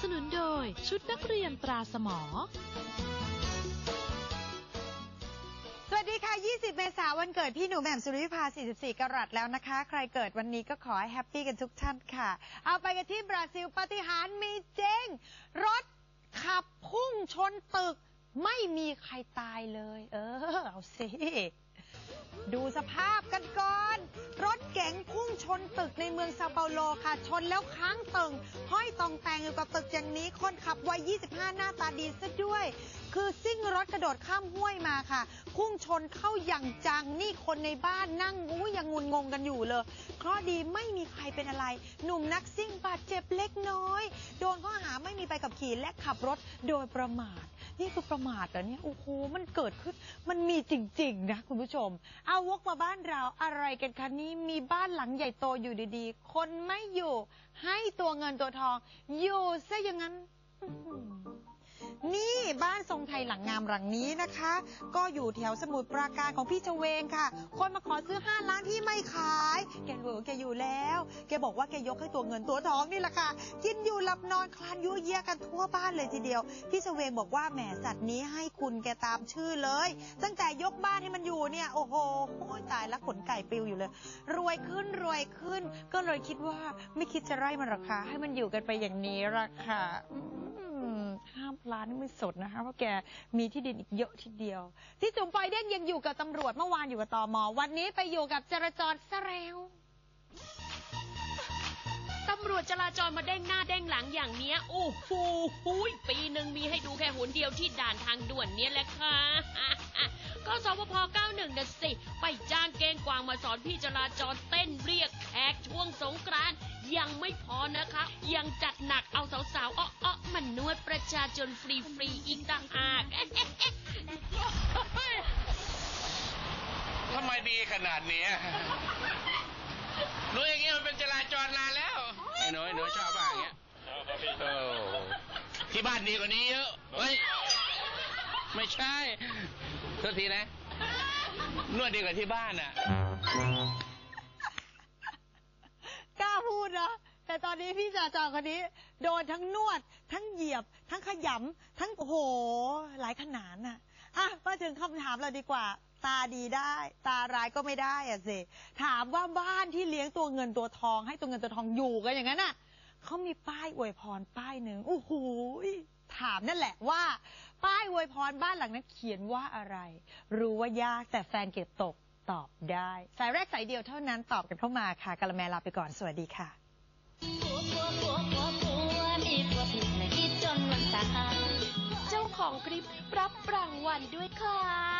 สนุนโดยชุดนักเรียนตราสมอ สวัสดีค่ะ 20 เมษายนวันเกิดพี่หนูแหม่มสุริวิภา 44 กรัตแล้วนะคะ ใครเกิดวันนี้ก็ขอให้แฮปปี้กันทุกท่านค่ะ เอาไปกันที่บราซิลปาฏิหาริย์มีเจงรถขับพุ่งชนตึก ไม่มีใครตายเลย เออ เอาสิ ดูสภาพกันก่อน รถเก๋งพุ่ง ชนตึกในเมืองซาเปาโลค่ะ ชนแล้วค้างตึง ห้อยตองแตงอยู่กับตึกอย่างนี้ คนขับวัย 25 หน้าตาดีซะด้วย คือซิ่งรถกระโดดข้ามห้วยมาค่ะ พุ่งชนเข้าอย่างจัง นี่คนในบ้านนั่งงูยังงุนงงกันอยู่เลยเคราะดีไม่มีใครเป็นอะไร หนุ่มนักซิ่งบาดเจ็บเล็กน้อย โดนข้อหาไม่มีใบขับขี่และขับรถโดยประมาท นี่คือประมาทเหรอเนี่ยโอ้โหมันเกิดขึ้น มันมีจริง ๆ นะคุณผู้ชม เอาวกมาบ้านเราอะไรกันคะนี่มีบ้านหลังใหญ่โตอยู่ดีๆ คนไม่อยู่ ให้ตัวเงินตัวทอง อยู่ซะอย่างนั้น บ้านทรงไทยหลังงามหลังนี้นะคะ ก็อยู่แถวสมุทรปราการของพี่เจเวงค่ะ คนมาขอซื้อห้าล้านที่ไม่ขาย แกเหอแกอยู่แล้ว แกบอกว่าแกยกให้ตัวเงินตัวทองนี่แหละค่ะ กินอยู่หลับนอนคลานยั่วเยี่ยกันทั่วบ้านเลยทีเดียว พี่เจเวงบอกว่าแหมสัตว์นี้ให้คุณแกตามชื่อเลย ตั้งแต่ยกบ้านให้มันอยู่เนี่ยโอ้โหโอ้ยตายล้วขนไก่ปลิวอยู่เลย รวยขึ้นรวยขึ้น ก็เลยคิดว่าไม่คิดจะไล่มันหรอกคะให้มันอยู่กันไปอย่างนี้ละค่ะ ห้ามพลานนี่ไม่สดนะคะเพราะแกมีที่ดินอีกเยอะทีเดียว ที่จุ๋มปอยเด้งยังอยู่กับตำรวจเมื่อวานอยู่กับตมวันนี้ไปอยู่กับจราจรซะแล้วำรวจจราจรมาเด้งหน้าเด้งหลังอย่างเนี้ย โอ้โหปีหนึ่งมีให้ดูแค่หนเดียวที่ด่านทางด่วนเนี้ยแหละค่ะก็สพ91น่ะสิ ไปจ้างเกงกวางมาสอนพี่จราจรเต้นเรียกแขกช่วงสงกรานยังไม่พอนะคะ ยังจัดหนักเอาสาวๆอ้อๆมันนวดประชาชนฟรีๆอีกต่างหากทำไมดีขนาดนี้ยรู้อย่างเงี้ยมันเป็นจราจรนานแล้ว ไอ้ หนูไอ้หนูชอบบ้างอย่างเงี้ยโอ้ที่บ้านดีกว่านี้เยอะเฮ้ยไม่ใช่โทษทีนะ นวดดีกว่าที่บ้านอะกล้าพูดนะแต่ตอนนี้พี่จราจรคนนี้ โดนทั้งนวด ทั้งเหยียบ ทั้งขยำทั้งโอ้โหหลายขนาดน่ะอะมา ถึงคำถามเราดีกว่า ตาดีได้ ตาร้ายก็ไม่ได้อะสิถามว่าบ้านที่เลี้ยงตัวเงินตัวทอง ให้ตัวเงินตัวทองอยู่กันอย่างนั้นน่ะเขามีป้ายอวยพรป้ายหนึ่งโอ้โหถามนั่นแหละว่า ป้ายอวยพรบ้านหลังนั้นเขียนว่าอะไร รู้ว่ายากแต่แฟนเก็บตกตอบได้ สายแรกสายเดียวเท่านั้นตอบกันเข้ามาค่ะกะละแมลาไปก่อนสวัสดีค่ะ รับรางวัลด้วยค่ะ